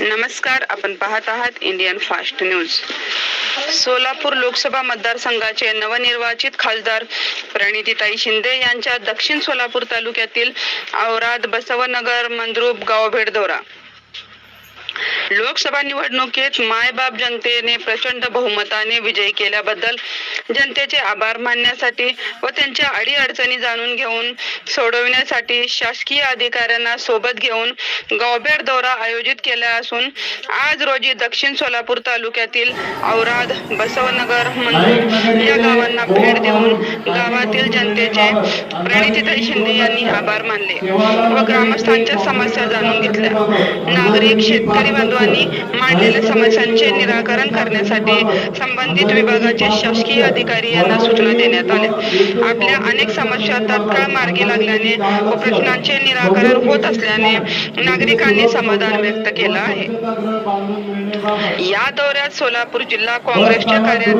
नमस्कार आपण पाहत आहात Indian fast news. Solapur Lok Sabha मतदारसंघाचे नवनिर्वाचित खासदार प्रणितीताई शिंदे यांच्या दक्षिण सोलापूर तालुक्यातील औराद बसवनगर मंद्रूप गावभेट दौरा. लोकसभा निवडणुकीत मायबाप जनतेने प्रचंड बहुमताने विजयी केल्याबद्दल जनतेचे आभार मानण्यासाठी व त्यांच्या अडीअडचणी जाणून घेऊन सोडविण्यासाठी शासकीय अधिकाऱ्यांना सोबत घेऊन गावभेट दौरा आयोजित केला असून आज रोजी दक्षिण सोलापूर तालुक्यातील औराद बसवनगर मंदूर या गावांना भेट देऊन गावातील जनतेचे प्रणितीताई शिंदे यांनी आभार मानले व ग्रामस्थांच्या समस्या जाणून घेतल्या. नागरिक शेतकरी बांधव बांधवांनी मांडलेल्या समस्यांचे निराकरण करण्यासाठी संबंधित विभागाचे शासकीय अधिकारी यांना सूचना देण्यात आल्या. आपल्या अनेक समस्या तत्काळ मार्गी लागल्याने व प्रश्नांचे निराकरण होत असल्याने नागरिकांनी समाधान व्यक्त केलं आहे. या दौऱ्यात सोलापूर जिल्हा काँग्रेसचे कार्याध्यक्ष